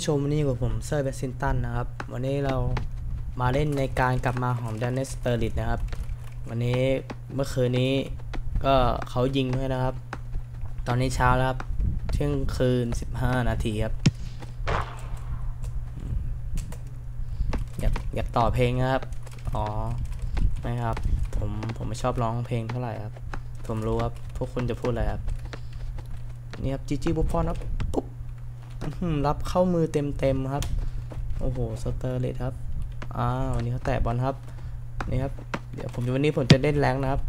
ผู้ชมวันนี้อยู่กับผมเซอร์เบสซินตันนะครับ วันนี้เรามาเล่นในการกลับมาของแดนเนสเตอร์ลิตนะครับ วันนี้เมื่อคืนนี้ก็เขายิงด้วยนะครับ ตอนนี้เช้าแล้วครับ เที่ยงคืน 15 นาทีครับ อยากอยากต่อเพลงนะครับ อ๋อไม่ครับ ผมผมไม่ชอบร้องเพลงเท่าไหร่ครับ ผมรู้ครับ พวกคุณจะพูดอะไรครับ นี่ครับจีจีบุฟฟอนครับ รับเข้ามือเต็มเต็มๆครับ โอ้โห สเตอร์เลตครับอ่าวันนี้เขาแตะบอลครับ นี่ครับ เดี๋ยวผมวันนี้ผมจะเล่นแรงนะครับ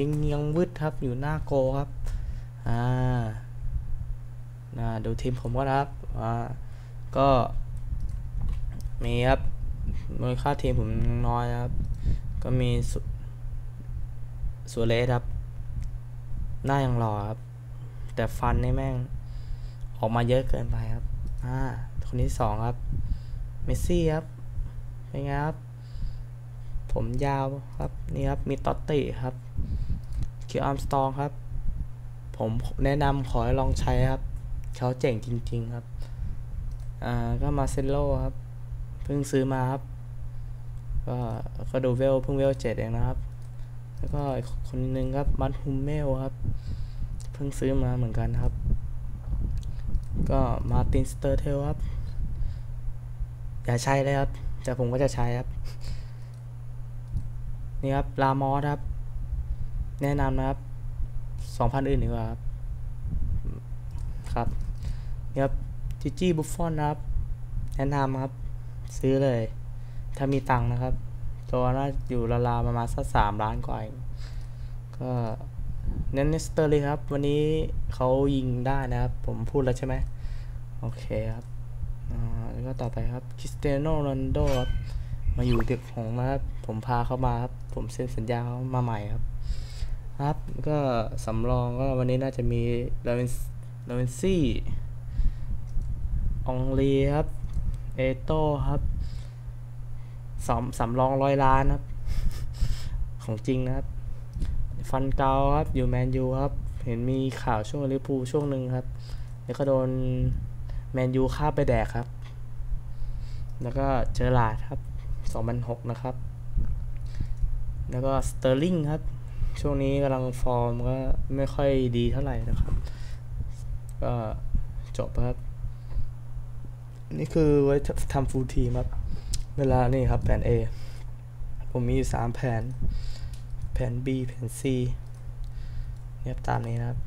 ยังยังวืดครับ อยู่หน้าโกครับ อ่าน่าดูทีมผมก็นะครับ อ่า ก็ มีครับมูลค่าทีมผมน้อยครับ ก็มีสุสุเลสครับ หน้ายังหล่อครับ แต่ฟันนี่แม่ง ออกมาเยอะเกินไปครับ อ่า คนที่สองครับ เมสซี่ครับ เป็นไงครับ ผมยาวครับ นี่ครับ มีตอตติครับ คิวอาร์มสตองครับ ผมแนะนำขอให้ลองใช้ครับ เขาเจ๋งจริง ๆครับ อ่า ก็มาเซนโลครับ เพิ่งซื้อมาครับ ก็ ก็ดูเวล เพิ่งเวลเจ็ดเองนะครับ แล้วก็คนนึงครับ มัดฮุมเมลครับ เพิ่งซื้อมาเหมือนกันครับ ก็มาตินสเตอร์เทลครับ อย่าใช้เลยครับ แต่ผมก็จะใช้ครับ นี่ครับลามอสครับ แนะนำนะครับสองพันอื่นดีกว่าครับ ครับ นี่ครับจิจี้บุฟฟอนนะครับ แนะนำครับ ซื้อเลย ถ้ามีตังค์นะครับ ตัวน่าอยู่ราวๆประมาณสักสามล้านกว่าเองก็เน้นสเตอร์เลยครับ วันนี้เขายิงได้นะครับ ผมพูดแล้วใช่ไหม โอเคครับแล้วก็ต่อไปครับคริสเตียโนโรนโดครับมาอยู่เด็กของนะครับผมพาเขามาครับผมเซ็นสัญญาเขามาใหม่ครับครับก็สำรองก็วันนี้น่าจะมีลาเวนลาเวนซี่องลีครับเอโต้ครับสามสำรองร้อยล้านครับ ของจริงนะครับ ฟันเกาครับอยู่แมนยูครับ เห็นมีข่าวช่วงลิเวอร์พูช่วงหนึ่งครับ แล้วก็โดน แมนยูฆ่าไปแดกครับ แล้วก็เจอลาดครับ 2006 นะครับ แล้วก็สเตอร์ลิงครับ ช่วงนี้กำลังฟอร์มก็ไม่ค่อยดีเท่าไหร่นะครับ ก็จบครับ นี่คือไว้ทำฟูลทีมครับ เวลานี่ครับแผน A ผมมีอยู่สามแผน แผน B แผน C เนี่ยตามนี้นะครับ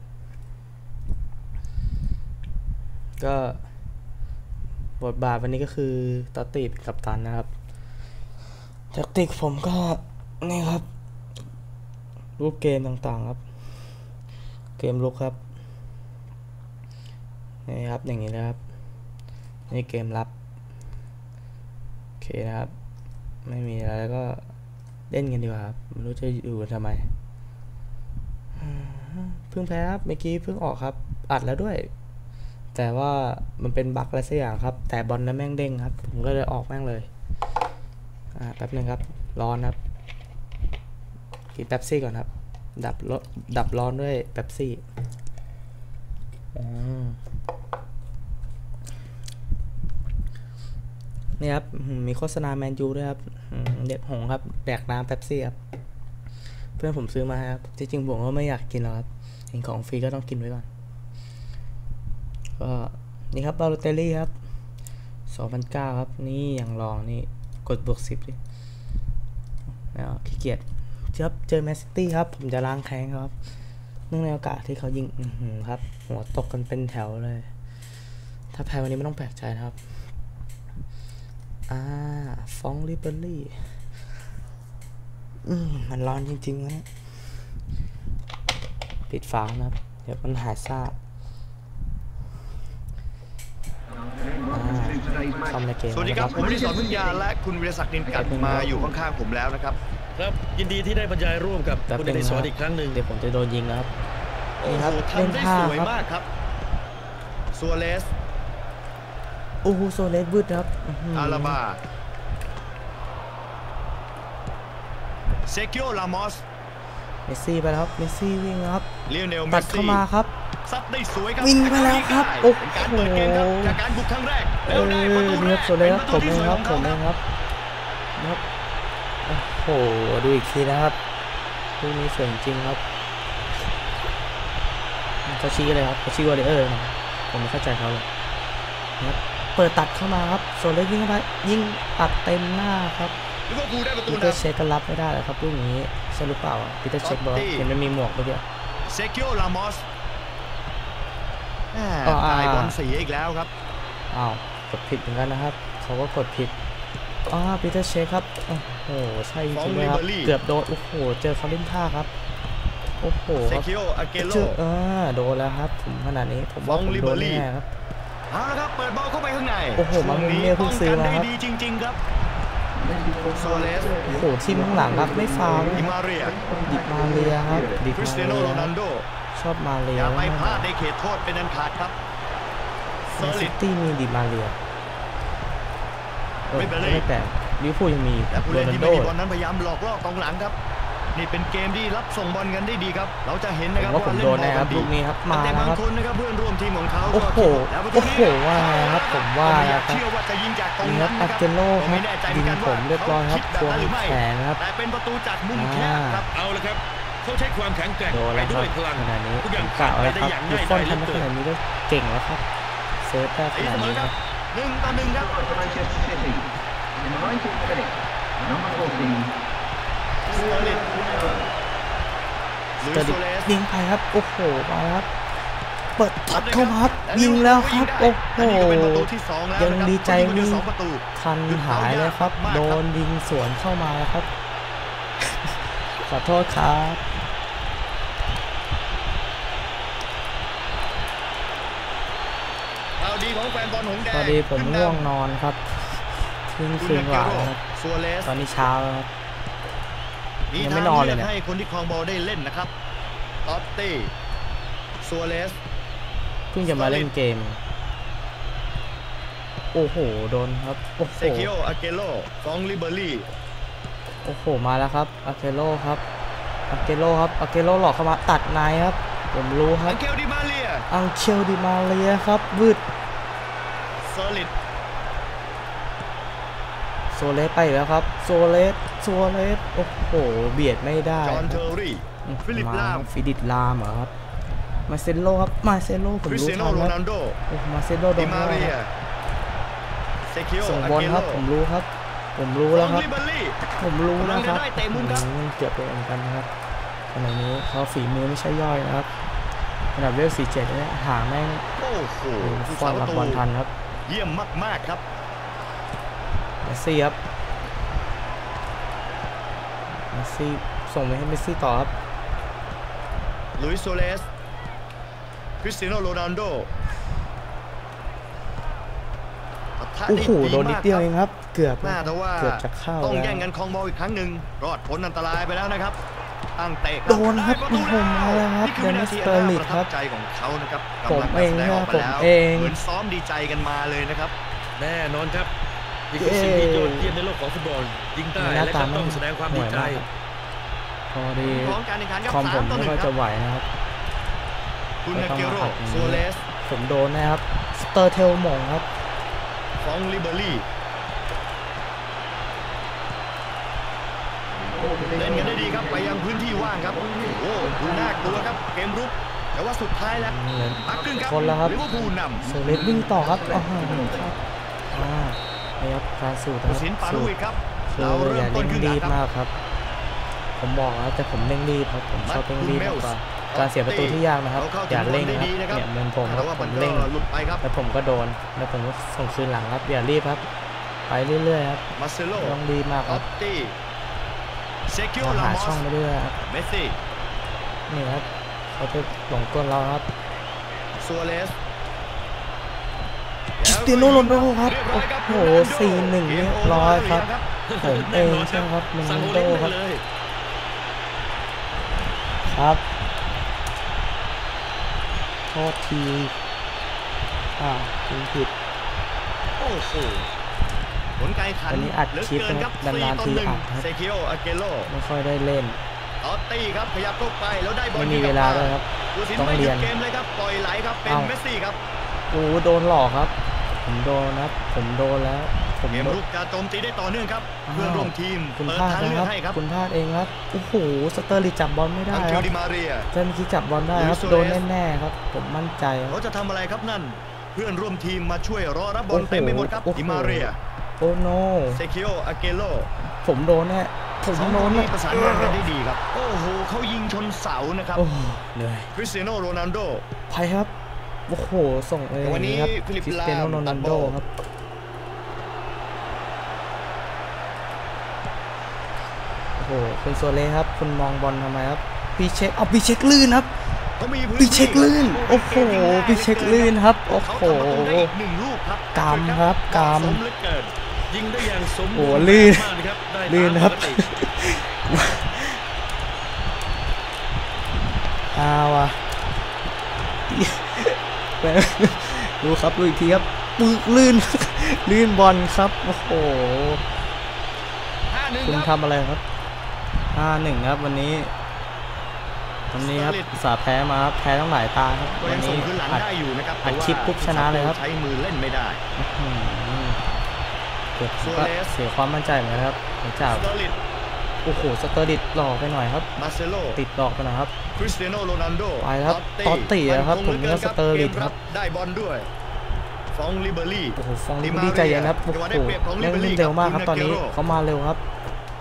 ก็ บทบาทวันนี้ก็คือตอตติเป็นกัปตันนะครับแท็กติกผมก็นี่ครับ รูปเกมต่างๆครับ เกมลุกครับนี่ครับอย่างนี้นะครับ นี่เกมรับโอเคนะครับ ไม่มีอะไรแล้วก็เล่นกันดีกว่าครับไม่รู้จะอยู่กันทำไมเพิ่งแพ้ครับเมื่อกี้เพิ่งออกครับ อัดแล้วด้วย แต่ว่ามันเป็นบั๊กอะไรสักอย่างครับ แต่บอลนั้นแม่งเด้งครับ ผมก็เลยออกแม่งเลย อ่าแป๊บนึงครับ ร้อนครับ กินแป๊บซี่ก่อนครับ ดับรดับร้อนด้วยแป๊บซี่อืมนี่ครับ มีโฆษณาแมนยูด้วยครับ เด็กหงครับ แดกน้ำแป๊บซี่ครับ เพื่อนผมซื้อมาครับ จริงๆผมก็ไม่อยากกินหรอกครับ เห็นของฟรีก็ต้องกินไว้ก่อน ก็นี่ครับบาโลเตลี่ครับ2009ครับ นี่อย่างลองนี่กดบวก10ดิแล้วขี้เกียจครับเจอแมนซิตี้ครับ ผมจะล้างแค้นครับเนื่องในโอกาสที่เขายิงครับ หัวตกกันเป็นแถวเลย ถ้าแพ้วันนี้ไม่ต้องแปลกใจนะครับ อ่าฟองริเบอรี่มมันร้อนจริงๆนะปิดฝานะครับ เดี๋ยวมันหายซาบ ซ่อมในเกมสวัสดีครับนะผมอดิศรพึ่งยาและคุณวิรศักดิ์นินกัดมาอยู่ข้างๆผมแล้วนะครับ ครับยินดีที่ได้บรรยายร่วมกับแป๊บคุณนึงเดชสวัสนะอีกครั้งหนึ่งเดี๋ยวผมจะโดนยิงนะครับโอ้นี่โหครับเล่นทำได้ท่าสวยครับมากครับซัวเรสโอ้โหโซเลสวืดครับอื้อหืออาราบาเซคิโอลามอสเมสซี่ไปแล้วครับเมสซี่วิ่งครับเลโอเนลเมตัดสเข้าซี่มาครับ ซัดได้สวยครับวิ่งไปแล้วครับแต่ก็ยิงได้เป็นการเปิดเกมครับโอ้โหจากการบุกครั้งแรกเอแล้วอได้ประตูแรนี่กครับโซเลสป็นผมประตูเอที่งสวยครับขผองมเขาเองครับนะครับโอ้โหดูอีกทีนะครับลูกนี้สวยจริงครับเขาชี้เลยครับเขาชี้วอลเลเยอร์นะผมไม่เข้าใจเขาเลยนะครับเปิดตัดเข้ามาครับโซเลสยิงเข้าไปยิงตัดเต็มหน้าครับลิเวอร์พูลได้ประตูปีเตอร์นำเช็คก็รับไม่ได้เลยครับลูกนี้ใช่หรือเปล่าปีเตอร์เช็คบอกว่าตอตตี้เห็นมันมีหมวกเมื่อกี้เซคิโอลามอส แหม่อ๋ออ่าตายบอลเสียอีกแล้วครับอ้าวกดผิดเหมือนกันนะครับ เขาก็กดผิดอ้าวปีเตอร์เชคครับ โอ้โห ใช่จริงๆเลยครับ เกือบโดน โอ้โห เจอเขาเล่นท่าครับ โอ้โหเซครับคิโออาเกโลเจอเออโดนแล้วครับผมขนาดนี้ ผมว่าฟผองมลิโดเบอนรี่แน่ครับเอาละครับ เปิดบอลเข้าไปข้างใน โอ้โหช่วงมามุมนี้เนี่ยเพิ่ป้องงซื้อกันมาได้ครับดีจริง ๆ ครับโซเลสโอ้โหทีมข้างหลังครับ ไม่ฟาวล์ดินะมาเรียดิมาเรียครับดิคริมาสเตียโนเรีโรยคนัรับลโด ชอบมาเรีอยย่าไปพลาดในเขตโทษเป็นอันขาดครับเซอในร์ซิลิตตี้มีดิมาเรียเออไม่เป็นไรไม่แปลกลิเวอร์พูลยังมีและผู้โรเล่นนัลที่โดไม่มีบอลนั้นพยายามหลอกล่อกองหลังครับนี่เป็นเกมที่รับส่งบอลกันได้ดีครับ เราจะเห็นผนะมครับว่าผมเล่โดบนอลแน่คกัรับนลูดีกนี้ครับมาแต่แล้วบางครับคนนะครับเพื่อนร่วมทีมของเขาโอ้โหแล้วประตูโอ้โหนี้ว่าไงครับผมว่าก็ไม่อยานะกครับเชื่อว่าจะยิงจากตรงนี่คนั้รับนอานะคเกรับโลผมครัไม่บแน่ใจเหมืยิอนงกันผว่ามเรียบร้อยครับเขาควงคิดแบบนั้นหรือไม่แขนครับแต่เป็นประตูจากมุมแคบอ่าครับเอาละครับ เขาใช้ความแข็งแกร่งโดนไปแล้วคด้รัวบยพลังขนาดนี้ทุกอผย่างมกะไว้ได้ครับอย่างบุง่ายฟฟอนดายเหลือทำได้เกิขนนาดนี้ก็เก่งแล้วครับเซฟได้ขตีนาเสดมอนี้คครัรับบหนึ่งต่อหนึ่งครับ for Manchester City. In the 19th minute, number 14, สเตอร์ลิตลุยเตอร์โซดิเลสยิงไปครับโอ้โหมาแล้วครับเปิดตัดเข้ามาครับยิงแล้วครับโอ้โหอันนี้ก็เป็นประตูที่สองแล้วยังนะครับดีใจเขายิงไปวิ่งสองประตูทันหายเลยครับ โดนยิงสวนเข้ามาแล้วครับขอโทษครับ ข่าว ดีของแฟนบอลหงส์แดงพอดีผมขึ้ง่วงนำนอนครับเที่ยงคุณคืนกว่าเกโรแล้วครับซัวเรสตอนนี้เช้าแล้วครับมียังทาไม่งนอนเลเลืยอกเนี่ยให้คนที่ครองบอลได้เล่นนะครับตอตตี้ซัวเรสเพิ่งจะมาเล่นเกม โอ้โห โดนครับ โอ้โหเซคิโออาเกโลฟองลิเบอรี่โอ้โห มาแล้วครับอาเกโลครับอาเกโลครับอาเกโลหลอกเข้ามาตัดในครับ ผมรู้ครัอับงเคลดิมาเลียอังเชลดิมาเลียครับวืด เซอร์ลิตโซเลสไปอีกแล้วครับ โซเลสโซเลสโอ้โห เบียดไม่ได้จอห์นคเทรับอร์รี่อืมฟิลิปมาลามฟิลิปลามเหรอครับ มาเซโลครับ มาเซโลผมคริสรู้เตียโนทันโรคนัรับลโดโอ้มาเซโลโดดินมาแล้วเรียครับเซคิโอส่งอาบอลเกคโลรับผมรู้ครับ ผมรู้ฟแล้อวงครับลิเบอรี่ผมรู้นะครับกำลังจะได้เตะมุมครับอืเกือบโดนเหมือนกันนะครับขณะนี้เขาฝีมือไม่ใช่ย่อยนะครับขนาดเวลสี่เจ็ดเนี่ยหางแม่งโอ้โหผู้ฟอสานปรัระบตูบอลทันครับ เยี่ยมมาก ๆ ครับเมสซี่ครับเมสซี่ส่งไปให้เมสซี่ต่อครับลุยส์โซเลสคริสเตียโนโรนัลโดปะทะโอ้โหไโดนนิดเดียวเองมากครับ เกือบครับน่าแต่ว่าเกือบจะเข้าต้องแล้วแย่งกันครองบอลอีกครั้งหนึ่งรอดพ้นอันตรายไปแล้วนะครับ ตั้งเตะโดนครับได้ประโอ้ตูโหมาแล้วครับนี่คือวินาทีเดนิสเตอร์ลิน่าตประครัทับบใจของเขานะครับผมกำลัเองแสดครับกมาผมแล้วเองเหมือนซ้อมดีใจกันมาเลยนะครับ แน่นอนครับนี่คือสิ่งที่ยอดเยี่ยมในโลกของฟุตบอลยิงได้หน้าและตาก็ต้องแสดงความดีใจห่วยมากครับพอดีพร้อมการแข่งขันครับคอมผสามมต่อหไม่นึ่งค่อยครัจะบไหวนะครับคุณไม่นาต้องเกมาโรอัดอย่างนี้ซัวเรสผมโดนนะครับสเตอร์เทลหมงครับฟองลิเบอรี่ เล่นกันได้ดีครับไปยังพื้นที่ว่างครับ โอ้โหดูน่ากลัวครับเกมรุกแต่ว่าสุดท้ายแล้วเหมือนพักครึ่งครับคนแล้วครับลิเวอร์พูลนำเซเลสวิ่งต่อครับอ๋อครับอ่านี่ครับการสูตรคผู้รับสินปาสูลุตยรครับคือเราอเริ่มย่าต้นเร่งครึ่งหรีลังบครับมากครับ ผมบอกแล้วแต่ผมเร่งรีบครับผมชอบเร่งรีบมากกว่าการเสียประตูที่ยากนะครับเราเข้าอย่าเร่งถึครับบอลได้ดีนะครับเนี่ยเหมือนผมคแต่รับว่าผมันมก็เร่งหลุดไปครับแล้วผมก็โดนแล้วผมก็ส่งคืนหลังครับอย่ารีบครับ ไปเรื่อยๆครับมาเซโลไม่ต้องรีบมากอคอรับตตี้ เซคิโอเราลาหามอช่องสไปเรื่อยๆครับเมสซี่นี่ครับเขาจะหลงกลเราครับซัวเรสคริสเตียโนโรนัลโดครับเยร้ยโอ้โหโรนัลโด4-1เรียบร้อยครับผมเองใช่ไหมครับโรนัสั่งลโอโดเล่นครับได้เลยครับโทษที อ่ายิงผิด โอ้โห ผลการแข่งขันวันนี้อัดเหลือคลิปเกินครับนะครับนานๆ4ต่อทีหนึ่งอัดครับเซคิโออาเกโลไม่ค่อยได้เล่นตอตตี้ครับขยับเข้าไปแล้วได้บอลไม่มีเวลาด้วยครับผู้สินต้องไม่หเรียุยดนเกมเลยครับปล่อยไหลครับเป็นเอ้าเมสซี่ครับโอ้โดนหลอกครับ ผมโดนนะครับผมโดนแล้ว ผมเกมโดนรุกจะโจมตีได้ต่อเนื่องครับอ้าวเพื่อนร่วมทีมคุณเปิดพลาดทางนะเลืคอรักบให้ครับ คุณพลาดเองครับโอ้โหสเตอร์ลิจับบอลไม่ได้อังเกคลรับดิมาเรียเจ้าเมื่อกี้จับบอลได้ครับลุยโซเลสโดนแน่ๆครับ ผมมั่นใจคเขารับจะทำอะไรครับนั่น เพื่อนร่วมทีมมาช่วยรอรับบอลโอ้โหเต็มไปหมดครับโอ้โหดิมาเรียโอ้โนเซคิโออาเกโลผมโดนแน่ผมสองโดคนนแน่นี้ประสานงานกันได้ดีครับ โอ้โหเขายิงชนเสานะครับโอ้เหนื่อยคริสเตียโนโรนัลโดไปครับ โอ้โห ส่งเลยวันนี้ครับฟิลิปคริสเตียโนลามโรนัลโดตัดบอลครับโอ้โหคุณโซเล่ครับ คุณมองบอลทำไมครับปีเช็คเอาปีเช็คลื่นครับเขามีพื้นปีเช็คลื่น โอ้โหปีเช็คลื่นครับ โอ้เขาโหทำประตูได้อีกหนึ่งลูกครับกำครับกำสมเหลือเกิน ยิงได้อย่างสมโอ้บูรณ์ลื่นมากนะครับได้ลื่นตามครับปกติเอาว่ะดูครับดูอีกทีครับปึกลื่นลื่นบอลครับโอ้โหห้าหนึ่งคุณครับทำอะไรครับห้าหนึ่งครับวันนี้วันนี้ครับ Scarlett อุตสาห์แพ้มาครับแพ้ต้องหลายตาครับก็วัยันงส่นี้งคืนหลังอัดได้อยู่นะครับอัดแต่ว่าคลิปปุ๊บชนะเลยครับใช้มือเล่นไม่ได้ อื้อหือเกือบ Suarez ก็เสียความมั่นใจเหมือนกันครับหลังจากสเตอร์ลิตโอ้โหสเตอร์ดิตหลอกไปหน่อยครับมาเซโลติดหลอกไปหน่อยครับคริสเตียโนโรนัลโดไปครับตอตติอะครับผมนึกว่าสเตอร์ลิตครับได้บอลด้วยฟองลิเบอรี่โอ้โหฟองดิลิมาเบอรี่ใจเย็นครับเรีโอ้ยโหจังหวะได้เปรียบของเล่น Ribery เร็วมากครับกับตอนนี้ Aguero เขามาเร็วครับ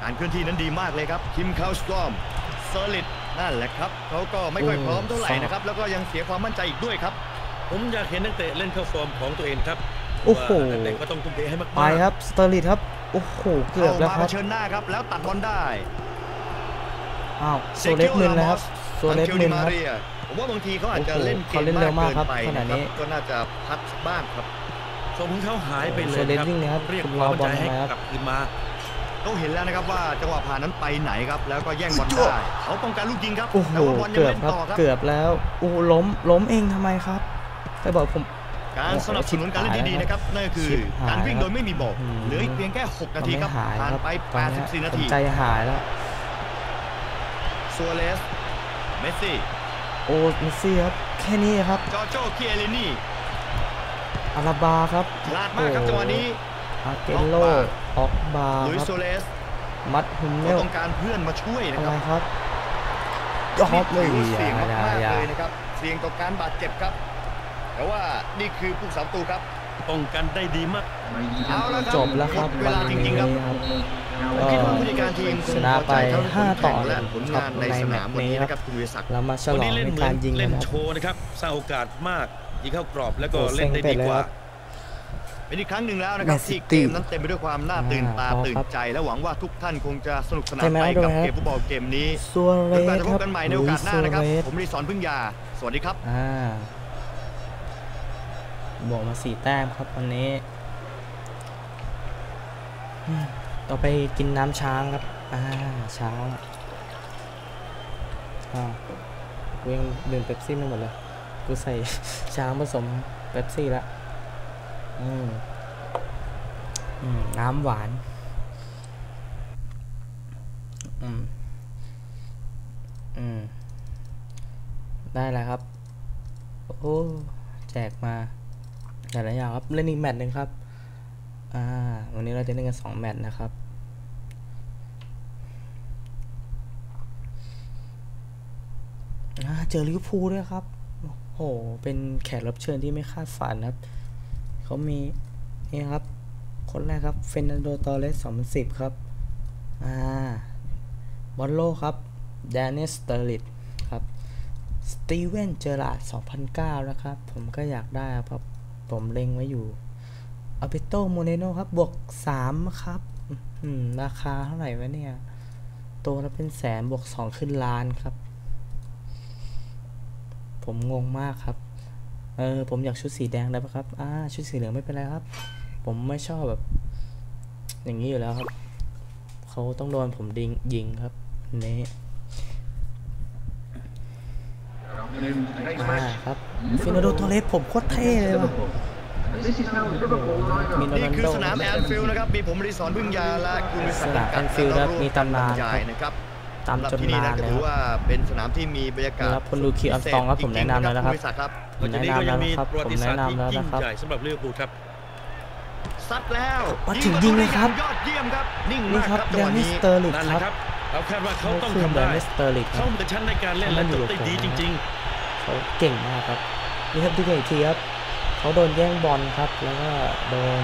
การเคลื่อนที่นั้นดีมากเลยครับคิมคาวสตรอมเซอร์ลิตนั่นแหละครับเขาก็ไม่ค่อยโอ้พร้อมเท่าไหร่ฟองนะครับแล้วก็ยังเสียความมั่นใจอีกด้วยครับผมอยากเห็นนักเตะเล่นเข้าฟอร์มของตัวเองครับ โอ้โหว่านักเตะก็ต้องทุ่มเทให้มากๆไปครับสเตอร์ลิตครับโอ้โหเกือบแล้วเข้าคมารับเผชิญหน้าครับแล้วตัดบอลได้อ้าวโซเลสมึนนะครับโซเลสอังมึคินมาครับเรียผมว่าบางทีเขาอาจจะโอ้โหเล่นเกเขามเล่นเร็วมากครับเกินไปขนาดนี้ะครับก็น่าจะพักบ้างครับทรงของเขาหายไปเลยโซเลสวิ่งเลยครับเรียกคุณความรอมั่นบอลใจให้ทำไมครับกลับคืนมาเขาเห็นแล้วนะครับว่าจังหวะผ่านนั้นไปไหนครับ แล้วก็แย่งบอลสุดยได้อดเขาป้องกันลูกยิงครับโอ้โหแต่ว่าบอลยังเกือบเล่นครับต่อครับเกือบแล้วโอ้โหล้มล้มเองทำไมครับไปบอกผม การสนับสนุนการเล่นที่ดีนะครับนั่นก็คือชิบหายการวิ่งโดยไม่มีบอกอืมเหลืออีกเพียงแค่ 6 นาทีครับทำให้หายผ่านครับไปตอนเนี้ย84 นาผมทีใจหายแล้วซัวเรสเมสซี่โอ้เมสซี่ครับแค่นี้ครับจอร์โจคิเอเลนี่อาราบาครับฉลาดมากครับจังหวะนี้อาเกโลออกบาลุยครับโซเลสมัดฮุมเนเขาลต้องการเพื่อนมาช่วยนะอะคไรรับครับยอดเลยนี่ถือว่าเสี่ยงอย่ามากอย่าๆเลยนะครับเสี่ยงต่อการบาดเจ็บครับ แต่ว่านี่คือผู้สาประตูครับป้องกันได้ดีมาก Ladies เอาละ and ครับจบแล้วครับหมดเวลาจริงๆครับวันนี้ครับผมคิดว่าผู้จัดการทีมคงชนะไปพอใจทั้งผลห้าต่อแข่งและหนึ่งผลงานในสนามวันนี้นะครับคุณวิศักดิ์เรามาฉวันลอนี้งเล่นในเหมือการนยิงเล่กันนนะโชครับว์นะครับสร้างโอกาสมากยิงเข้ากรอบแล้วก็โอ้เล่นได้เซ็งเป็ดีดเลยกว่าครับเป็นอีกครั้งหนึ่งแล้วนะครับ Man ที่ City เกมนั้นเต็มไปด้วยความน่าตื่นตาอ่าตื่นครับใจและหวังว่าทุกท่านคงจะสนุกสนานใช่ไหมไปด้กัวบยครับเกมฟุตบอลเกมนี้ซัวเรจนกว่าสจะคพรับบกันใหม่ในโอกาสหน้านะครับลุยซัวเรสผมรีสอนพึ่งยา สวัสดีครับอ่า บวกมาสี่แต้มครับวันนี้ ต่อไปกินน้ำช้างครับ อ่า ช้างอ่ากูยังดื่มเป๊ปซี่ไม่หมดเลย กูใส่ช้างผสมเป๊ปซี่ละอืมอืม น้ำหวาน อืม อืม ได้แล้วครับ โอ้ แจกมา แต่ละอย่างครับ เล่นอีกแมตช์หนึ่งครับ อ่า วันนี้เราจะเล่นกันสองแมตช์นะครับอ่าเจอลิเวอร์พูลด้วยครับ โอ้โห เป็นแขกรับเชิญที่ไม่คาดฝันครับ เขามี นี่ครับ คนแรกครับ เฟรนันโด ตอเรส 2010 ครับ อ่า บอลโลครับ แดน i สสเตอร์ลิตครับ สตีเวน เจอราร์ด2009 นะครับ ผมก็อยากได้ครับ ผมเล็งไว้อยู่อาเปโตโมเนโนครับ บวก3ครับอืมราคาเท่าไหร่วะเนี่ย ตัวละเป็นแสนบวก2ขึ้นล้านครับ ผมงงมากครับ เออ ผมอยากชุดสีแดงได้ปะครับ อ่า ชุดสีเหลืองไม่เป็นไรครับ ผมไม่ชอบแบบ อย่างนี้อยู่แล้วครับ เขาต้องโดนผมดิงยิงครับอัน นี้ afternoon. Today's อ่า match. ครับฟินาโดโตเลสผมโคตรเท่เลยว่ะ This is how Liverpool line มี up. โรนี่นัลคือโดสนามแอนฟิลด์นะครับ มีผมรีสอนพึ่งยาและคุณวิศักดิ์สนามแอนฟิลด์ครับมีตำนานบรรยายนะครับตามสำหรับจนที่นี่นานนะก็เลยถือครับว่าเป็นสนามที่มีบรรยากาศครับคุณลูคีอัมสตรองครับผมแนะนำแล้วนะครับจงๆณวิศักดิ์ครับผมแนะนำแล้วนะครับประผวัมติศาแนะสตร์นำที่แล้วยิ่นะงครับใหญ่สำหรับลิเวอร์พูลครับซัดแล้วมาถึงยิงเลยครับยอดเยี่ยมครับนิ่งนี่มากคครัรับบจัแดงหวะนนิสนี้เตอร์ลิกนั่นแหคละรับครับเราคาดว่าเขาต้องคือทำแดได้นนิสเตอร์ลิกคเขารับเหมือนชั้นในการเล่นและจบได้ดีจริง เขาเก่งมากครับนี่ครับดูกันอีกทีครับเขาโดนแย่งบอลครับ แล้วก็โดน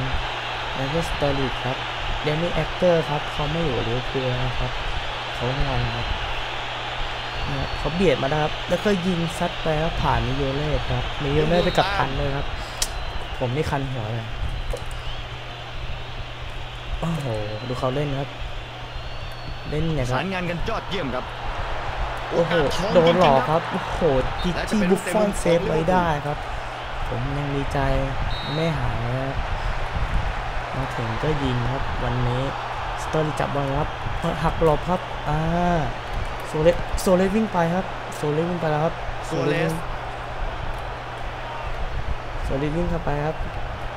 แดนนิสเตอร์ลิกครับแดนนี่แอคเตอร์ครับเขาไม่อยู่ลิเวอร์พูลแล้วนะครับเขางอนครับเขาเบียดมาครับ แล้วก็ยิงซัดไปแล้วผ่านมิโยเล่ครับมิโยเล่ไปกับพันเลยครับ ผมนี่คันหัวเลยโอ้โหดูเขาเล่นครับ เล่นเนี่ยครับรงานกันยอดเยี่ยมครับ โอ้โหกาสทงโดนหลอกจงๆครับ โอ้โหจิและจะจี้เป็นบุฟฟอนเต็มเซฟไว้ได้ครับ ผมยังดีใจไม่หายนะครับมาถึงก็ยิงครับ วันนี้สเตอร์ลีจับบอลครับหักหลบครับอ่าโซเลสโซเลสวิ่งไปครับโซเลสวิ่งไปแล้วครับโซเลสโซเลสวิ่งเข้าไปครับ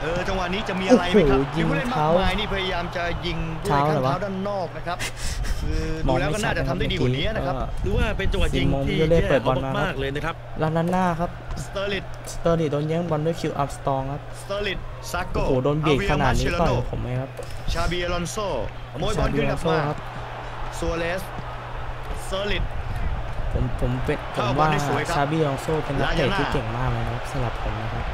เออจังหวะนี้จะมีอะไรไหมครับโอ้โหยิงมีผู้เล่นมากเท้ามายนี่พยายามจะยิงด้วยเท้าข้างเหรอวะเท้าด้านนอกนะครับ คือมดูองแล้วไม่ก็ชัน่าดจะนะคทำรับได้ดีกว่านี้นะครับๆหรือว่าเป็นจังหวะยิงซิโมงที่โยเล่แย่เปิดบอลมาครับมากๆเลยนะครับลานาน่าครับสเตอร์ลิตสเตอร์ลีโดนแย่งบอลด้วยคิวอัพสตองครับสเตอร์ลิตซาโกโอ้โหโดนเบียดขนาดนี้ต่อยโผมไหมครับชาบีอลอนโซขโมยบอลขึ้นกลับชาบิมาโอโซ่ครับซัวเรสสเตอร์ลิตผมผมเป็นผเข้ามบอลว่าได้สวยครับชาบีอองโซเป็นนักเตะลาญาน่าที่เก่งมากเลยนะครับสำหรับผมนะครับ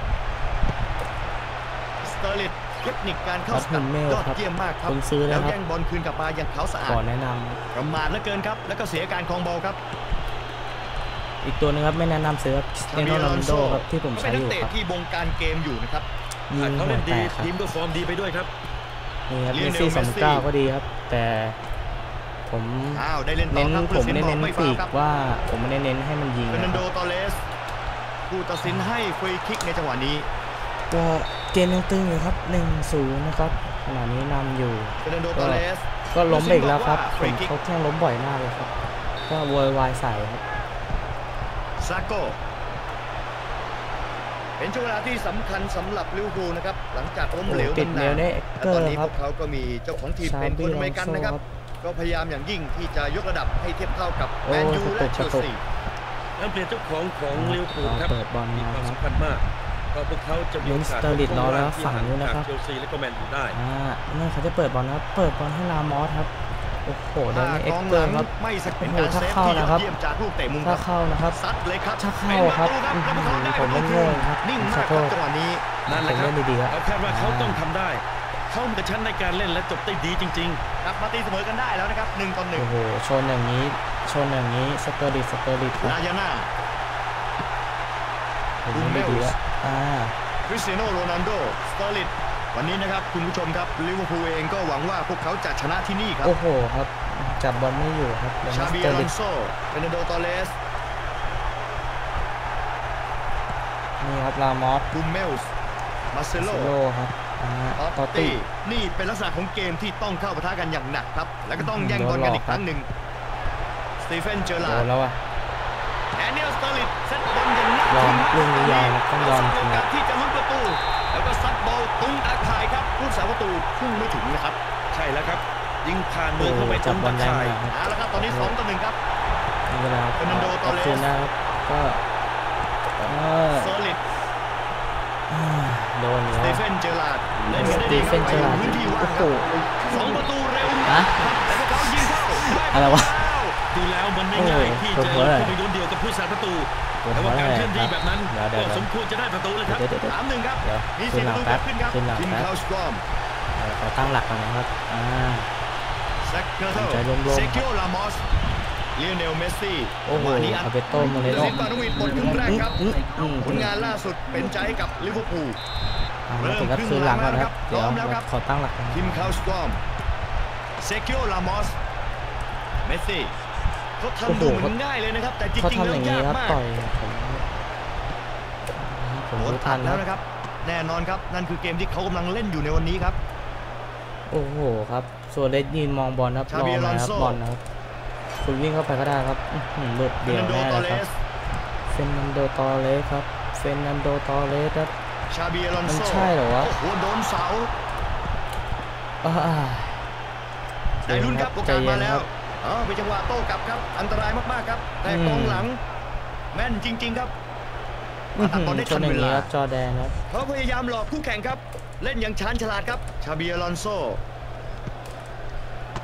สเตอร์ลิต เทคนิคการเข้ารัสดกัหุดนเมลยอดครับเยี่ยมมากครับคุณซื้อนะแล้วครับแย่งบอลคืนกลับมาอย่างเขาสะอาขอดแนะนำประมาทเหลือเกินครับ แล้วก็เสียการครองบอลครับ อีกตัวหนึงครับไม่แนะนำซื้อครับสเตชาโนบีอโรลอนนโซโดครับที่ผมใช้เป็นอนักยู่เตะครับที่บงการเกมอยู่นะครับยิงหากเขาหัเล่วนแตดีกครับทีมก็ฟอร์มดีไปด้วยครับนี่ครับลิเมโอสเนลซี่สองเมสซี่เก้าก็ดีครับ แต่ผมอ้าวได้เล่นต่อเน้นครับผมไม่ได้ผู้เน้นตัดสิปีบกครับว่าผมไม่ได้เน้นให้มันยิงเฟอร์นันะนคโดรับตอเลสผู้ตัดสินให้ฟรีคิกในจังหวะนี้ก็ เกมยังตึงอยู่ครับ1-0นะครับขณะนี้นำอยู่เฟอร์นันโดตอเลสก็ล้มไปอีกแล้วครับฟผรีมคิกเขาแข่งล้มบ่อยมากเลยครับก็โวยวายใส่ครับซาโกเป็นช่วงเวลาที่สำคัญสำหรับลิเวอร์พูลนะครับหลังจากล้มเหลวติดมาเนนาลนเน่และเกอตอนร์นี้คพรับวกเขาก็มีเจ้าของทีมชาเป็นบิคนอเมริกันนะครับอลองโซ่ก็พยายามอย่างยิ่งที่จะยกระดับให้เทียบเท่ากับโอ้แมนยูกระตุและกเชกระลตุกซีการเปลี่ยนเจ้าของของอ่าลิเวอร์พูลครับเปิดบอลมีมาความครับสำคัญมาก ก็พวกเขาจะมีโอกาสเนสเตอร์ลิตรอแล้วฝั่งนู้นนะครับ เชลซีและก็แมนยูได้อ่านั่นเขาจะเปิดบอลนะครับเปิดบอลให้ลามอสครับ โอ้โหเดนถ้านี่เอ็กกองเกหอลังร์ครับ ไม่สักเป็นโอ้การโหเซฟถ้าเข้าที่ยอนะครับดเยี่ยมจากลูกเตะมุมคถ้ารับเข้านะครับ ซัดเลยครับถ้าเข้าครับเป็นประตูครับแล้วพวกเขาได้ผมไม่ประตูเล่นครับนิ่งขมาอกโทครับษ จังหวะนี้นั่นแหผละมครัเล่บนดีๆครับ เขาคาดว่าเขาต้องทำได้ เขาเหมือนชั้นในการเล่นและจบได้ดีจริง กลับมาตีเสมอกันได้แล้วนะครับหนึ่งต่อหนึ่งโอ้โหชนอย่างนี้ชนอย่างนี้สเตอร์ลิตสเตอร์ลิตครับลายาน่า ผมเล่นดีๆแล้วอ่าคริสเตียโนโรนัลโดสเตอร์ลิตวันนี้นะครับคุณผู้ชมครับลิเวอร์พูลเองก็หวังว่าพวกเขาจะชนะที่นี่ครับโอ้โหครับจับบอลไม่อยู่ครับเดนชานิสบีเตออร์ลลิอนตโซเฟรนันโดตอเลสนี่ครับลามอสกุมเมลส์มาเซโลซิโลครับอ่าออตอตตตี้ตี้นี่เป็นลักษณะของเกมที่ต้องเข้าปะทะกันอย่างหนักครับ แล้วก็ต้องแย่งบอลกันอีกครั้งหนึ่งสตีเฟนเจอร์โดลาร์นดแล้วอะ แดเนียลสเตอร์ลิตเซตบอลอย่างน่ายอมทึ่ลูกนี้ยอมต้องยอมแล้วสร้างโอกาสที่จะลุ้นประตู แล้วก็ซัดบอลตุ้งตาข่ายครับผู้สาประตูพุ่งไม่ถึงนะครับๆใช่แล้วครับ ยิงผ่านมืโอ้อโหเข้าไปจัตบรงบอตะลแรงข่ายมากครับเอาละครับตอนนี้สองต่อหนึ่งครับนี่ก็แล้วครับเฟอร์นันโดเอาตอเลสคืนได้ครับก็เออเซอร์ลิตอ่าโดนสแล้ตีวเฟนเจอร์ลาร์ดเล่นกันสได้ตีดีเฟนไปเจอร์ลาร์ดพื้นที่ว่างโอ้คโหรับสองประตูเร็วฮะแต่พวกเขายิงเข้าได้อะไรวะ ดูแล้วมันไม่โอ้โหง่ายที่ปวดจะหัวเลยเข้าไปโดนเดียวกับผู้สาประตูปวดแต่หัวว่าเลการยเคลื่อนคที่รับแบบนั้นเดี๋ยวเดี๋ยวก็เดี๋ยวสมควรจะได้ประตูเลยครับเดี๋ยวเดี๋ยวเดี๋ยวสามหนึ่งครับเดี๋ยวมีขึ้เสียนงหลัปงระตูแป๊เกิบดขึ้นครับขึ้นหลังทีมแป๊บคาวสตรอมเดี๋ยวขอตั้งหลักก่อนนะครับอ่าแซคเกอร์เทใจร่มๆเซคิโอลามอสเลียเนลเมสซี่โอ้โหจังวะนี้อัอาเบโตโมเรโนซินบาโนวิดหมดครึ่งแรกครับอืมอืมผลงานล่าสุดเป็นใจให้กับลิเวอร์พูลอ่ามาถึงครับคืนหลังก่อนนะครับเริ่เดี๋ยวมแล้วครับขอตั้งหลักก่อนทีมคาวสตรอมเซคิโอลามอสเมสซี่ เขาทำดูเหมือนง่ายเลยนะครับ แต่จเขาริงๆทำแล้อวย่างนี้ยากครับมากต่อยผมผมโดนรู้ตัทัดนแล้ควรับนะครับ แน่นอนครับนั่นคือเกมที่เขากำลังเล่นอยู่ในวันนี้ครับ โอ้โหครับโซเลสยืนมองบอลครับชารอบีมาครับอลอนโซ่บอลนะครับคุณวิ่งเข้าไปก็ได้ครับอื้อหือหลุดเฟเดี่รยวนโดแน่ตอเลยเลครับสเฟรนันโดตอเลสครับเฟรนันโดตอเลสครับชาบีอลอนมันโซใช่เหรอวะโอ้โหโดนเสาอ่าได้ลุ้นครับโอกาสมาแล้วใจเย็นครับ อ๋อเป็นจังหวะโต้กลับครับ อันตรายมากๆครับ แต่กองหลัง แม่นจริง ๆครับอื้อตัดหืบอลอได้ชทันนอย่าเวงนี้ลาครับจอร์แดนครับเขาพยายามหลอกคู่แข่งครับ เล่นอย่างชาญฉลาดครับ ชาเบียลอนโซ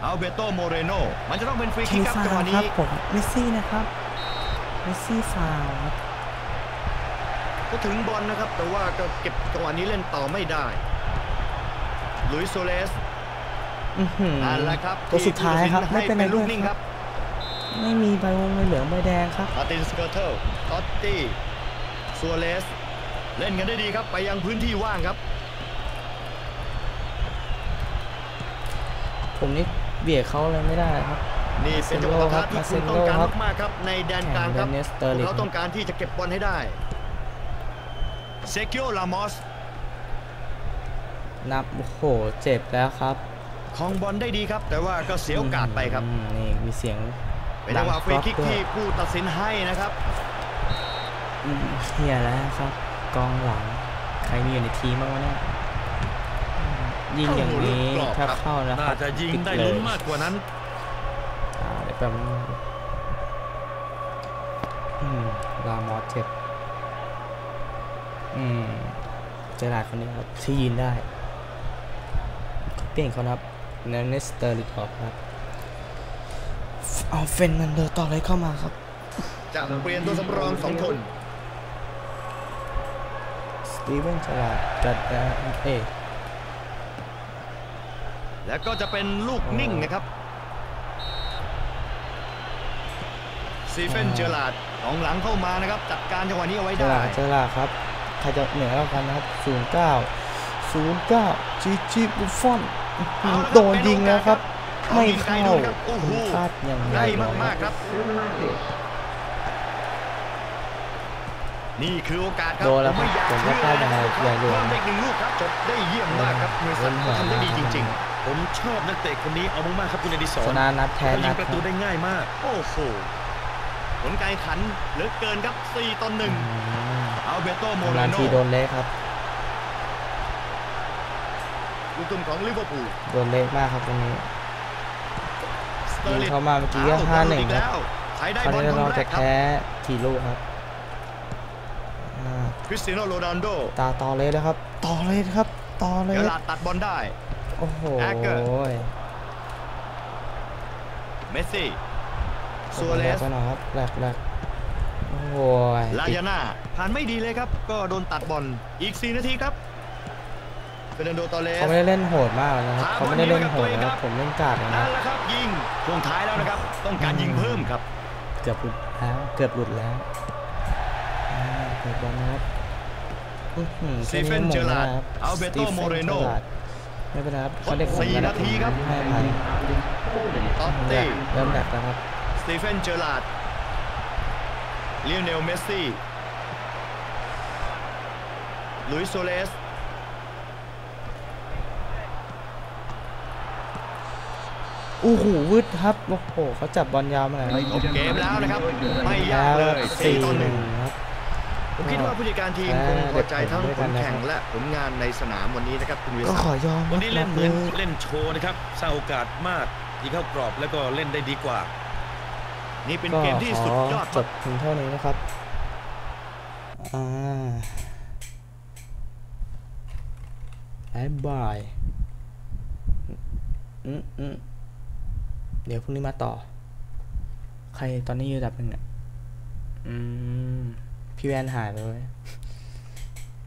อัลเบโตโมเรโนมันจะต้องเป็นฟรีคิทีกครับฟาจังหววะคนี้รับผมเมสซี่นะครับเมสซี่ฟาวครับก็ถึงบอลนะครับ แต่ว่าก็เก็บจังหวะนี้เล่นต่อไม่ได้ลุยส์โซเลสอื้อหือ นั่นแหละครับตัวสุดท้ายครับที่ไม่ผู้เป็นไรตัดสินให้ลูด้วกยนิ่งคครัรับบไม่มีใบวงใบเหลืองใบแดงครับมาร์ตินสเกอร์เทลตอตตี้ซัวเลส เล่นกันได้ดีครับ ไปยังพื้นที่ว่างครับ ผมนี่เบียดเขาเลยไม่ได้ครับนี่เป็นจังหวะประทะที่คุณต้องการครับมากๆครับ ในแดนกลางครับแข่งเดนนิสพเตอร์วลิกงเขาต้องการที่จะเก็บบอลให้ได้เซกิโอลามอสนับโอ้โหเจ็บแล้วครับ ครองบอลได้ดีครับ แต่ว่าก็เสียโอกาสไปครับอืมนี่มีเสียงเป็นจังหวะฟรีคิกด้วยที่ผู้ตัดสินให้นะครับอืมเฮียแล้วครับ กองหลังใครมีอยู่ในทีมบ้างวะเนี่ยอืมยิงอย่างนี้โอ้โหลูกกรอบถ้าครับเข้านะคน่ารับจะยิงติได้เลลุ้ยนมากกว่านั้นอ่าเดี๋ยวแป๊บนึงอืมลามอสเจ็บอืมเจอหลาดคนนี้ครับที่ยินได้ เปลี่ยนเขานะครับ เนเนสเตอร์ลิทอครับเอาเฟนนันเดอร์ต่อเลยเข้ามาครับจะเปลี่ยนตัวสำรองสองคนสตีเวนจลาดจัดนะเอ้ยแล้วก็จะเป็นลูกนิ่งนะครับซีเฟนเจอร์ลาดของหลังเข้ามานะครับ จัดการจังหวะนี้เอาไว้เจอหได้ลาดเจอหลาดครับใครจะเหนือกว่ากันนะครับ 09 09จีจีบุฟฟอนเอาละครับ โดนยิงแล้วครับเอาไม่ยิงไกลเข้าด้วยครับโอ้โหคาดอย่างไรใกล้มากๆครับนี่คือโอกาสครับโดนแล้วผมไม่อยากผมว่าเชื่อเข้ามาเลยใหญ่หลวงเพิ่มได้อีกหนึ่งลูกครับจบได้เยี่ยมมากครับมือสันทำได้ดีจริงผมชอบนักเตะคนนี้เอามากๆครับคุณอดิศชรนะนัดแพ้เขายินังดประคตูรับได้ง่ายมากๆโอ้โหผลการแข่งขันเหลือเกินครับ4ต่ออืม1อัลเบโตโมเรนานโนทีโดนเละครับ ลูกตุ้มของลิเวอร์พูลโดนเละมากครับตรงนี้สเตอร์ลิยิงงเข้ามาเมื่อกี้ก็อ้วห้าหนึ่งอีกครับแล้วใช้ได้คราวบอลนี้คนเราแรจะกครับแพ้กี่ลูกครับอ่าคริสเตียโนโรนัลโดตาต่อเลยนะครับ ต่อเลยครับ ต่อเลยเดี๋ยวลาดตัดบอลได้ โอ้โหแอคเกอร์เมสซี่ซัวเลแหลกสไปหน่อยครับแหลกแหลกโอ้โหลาติดยาน่าผ่านไม่ดีเลยครับ ก็โดนตัดบอลอีก 4 นาทีครับ เฟรนันโดตอเลสเขาไม่ได้เล่นโหดมากเลยนะครับหาเขาไม่ได้เล่นโหดบอลนี้ไว้กับตัวเองครันะครับบผมเล่นกากเลยนั่นะนแหละครับยิงช่วงท้ายแล้วนะครับ ต้องการยิงเพิ่มครับ เกือบหลุดแล้วเกือบหลุดแล้วอ่าเปิดบอลนะครับอื้อหือสตีเฟนแค่เจอร์ลาร์ดหม่งนะครับอัลเบโตสตีฟนโมเรโน่จอร์ลาร์ดไม่เป็นไรครับเขาเด็กผมสี่กัะนาทีครับให้อภัยตอตแหลตี้กเริ่มแหลกแล้วครับสตีเฟนเจอร์ลาร์ดเลียนเนลเมสซี่ลุยส์โซเลส โอ้โหวืดครับโอ้โหเขาจับบอลยาวมาหน่อยครับจบเกมแล้วนะครับไม่ยากแล้วเลยสี่4ต่อหนึ่ง1ครับผมคิดว่าผู้จัดการทีมคงพอใจทั้งผลแข่งและผลงานในสนามวันนี้นะครับคุณวิก็สาขอยอมวันนี้เล่นเหมืเลอนยเล่นโชว์นะครับสร้างโอกาสมากยิงเข้ากรอบแล้วก็เล่นได้ดีกว่า นี่เป็นก็เกมที่ขสุอดยอดจครับบเพียงเท่านี้นะครับอ่าบายบายอืมอืม เดี๋ยวพรุ่งนี้มาต่อ ใครตอนนี้อยู่อันดับหนึ่งเนี่ยอืม พี่แวนหายไปเลย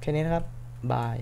แค่นี้นะครับ บาย